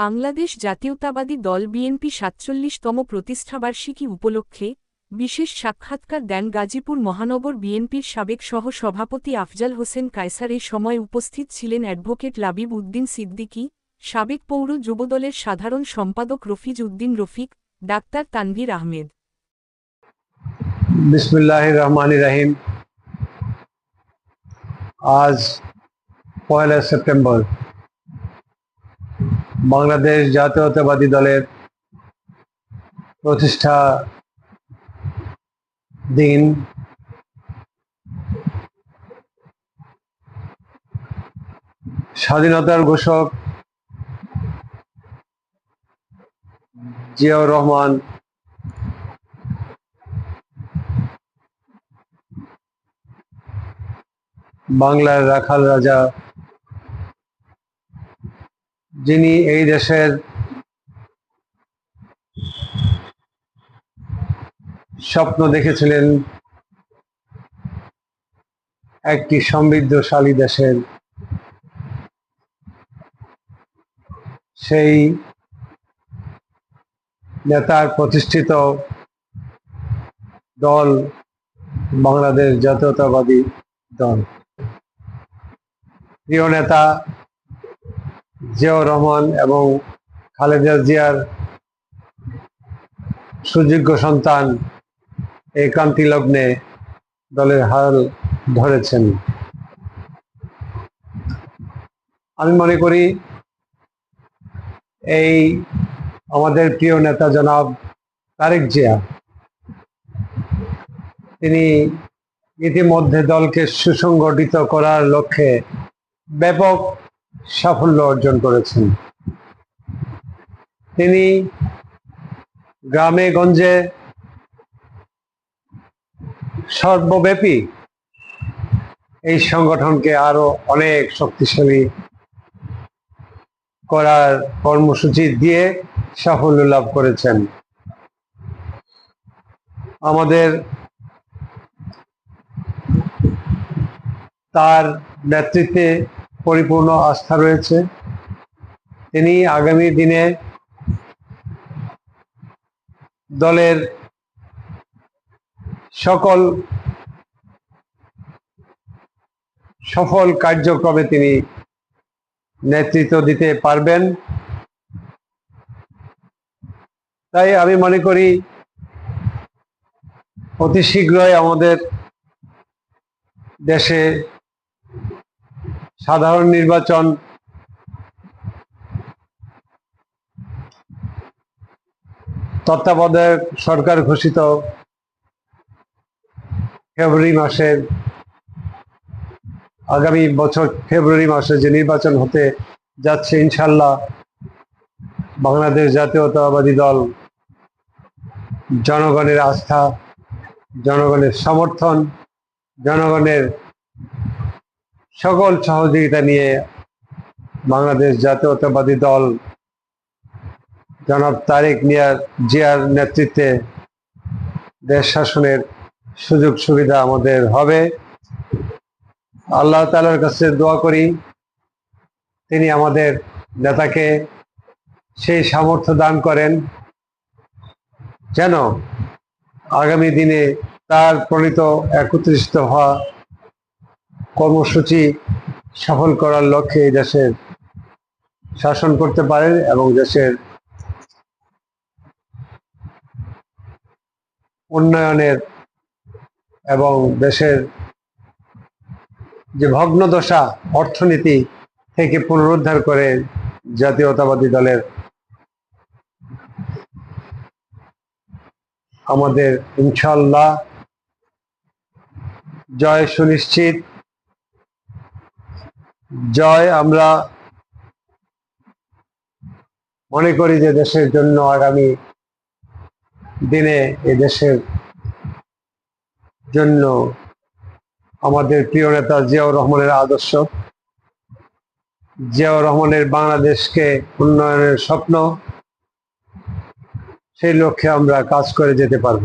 বাংলাদেশ জাতীয়তাবাদী দল বিএনপি সাতচল্লিশতম প্রতিষ্ঠাবার্ষিকী উপলক্ষে বিশেষ সাক্ষাৎকার দেন গাজীপুর মহানগর বিএনপির সাবেক সহ সভাপতি আফজাল হোসেন কায়সার। এই সময় উপস্থিত ছিলেন অ্যাডভোকেট লাবিব উদ্দিন সিদ্দিকী, সাবেক পৌর যুবদলের সাধারণ সম্পাদক রফিজ উদ্দিন রফিক, ডাক্তার তানভীর আহমেদ। রাহিম। আজ পয়লা সেপ্টেম্বর। বাংলাদেশ জাতীয়তাবাদী দলের প্রতিষ্ঠা দিন স্বাধীনতার ঘোষক জিয়াউর রহমান বাংলার রাখাল রাজা যিনি এই দেশের স্বপ্ন দেখেছিলেন, একটি সমৃদ্ধশালী দেশের সেই নেতার প্রতিষ্ঠিত দল বাংলাদেশ জাতীয়তাবাদী দল। প্রিয় নেতা জিয়াউর রহমান এবং খালেদা জিয়ার সুযোগ্য সন্তান এই ক্রান্তি লগ্নে দলের হাল ধরেছেন। আমি মনে করি এই আমাদের প্রিয় নেতা জনাব তারেক জিয়া, তিনি ইতিমধ্যে দলকে সুসংগঠিত করার লক্ষ্যে ব্যাপক সাফল্য অর্জন করেছেন। তিনি গ্রামে গঞ্জে সর্বব্যাপী এই সংগঠনকে আরও অনেক শক্তিশালী করার কর্মসূচি দিয়ে সাফল্য লাভ করেছেন। আমাদের তার নেতৃত্বে পরিপূর্ণ আস্থা রয়েছে। তিনি আগামী দিনে দলের সকল সফল কার্যক্রমে তিনি নেতৃত্ব দিতে পারবেন। তাই আমি মনে করি, অতি শীঘ্রই আমাদের দেশে সাধারণ নির্বাচন। তত্ত্বাবধায়ক সরকার ঘোষিত ফেব্রুয়ারি মাসের আগামী বছর ফেব্রুয়ারি মাসে যে নির্বাচন হতে যাচ্ছে ইনশাল্লাহ বাংলাদেশ জাতীয়তাবাদী দল জনগণের আস্থা, জনগণের সমর্থন, জনগণের সকল সহযোগিতা নিয়ে বাংলাদেশ জাতীয়তাবাদী দল জনাব তারেক নিয়ার জিয়ার নেতৃত্বে দেশ শাসনের সুযোগ সুবিধা আমাদের হবে। আল্লাহ তালার কাছে দোয়া করি, তিনি আমাদের নেতাকে সেই সামর্থ্য দান করেন যেন আগামী দিনে তার প্রণীত একত্রিত হওয়া কর্মসূচি সফল করার লক্ষ্যে এই দেশের শাসন করতে পারেন এবং দেশের উন্নয়নের এবং দেশের যে ভগ্নদশা অর্থনীতি থেকে পুনরুদ্ধার করে জাতীয়তাবাদী দলের আমাদের ইনশাল্লাহ জয় সুনিশ্চিত। জয় আমরা মনে করি যে দেশের জন্য আগামী দিনে এ দেশের জন্য আমাদের প্রিয় নেতা জিয়াউর রহমানের আদর্শ। জিয়াউর রহমানের বাংলাদেশকে উন্নয়নের স্বপ্ন, সেই লক্ষ্যে আমরা কাজ করে যেতে পারব।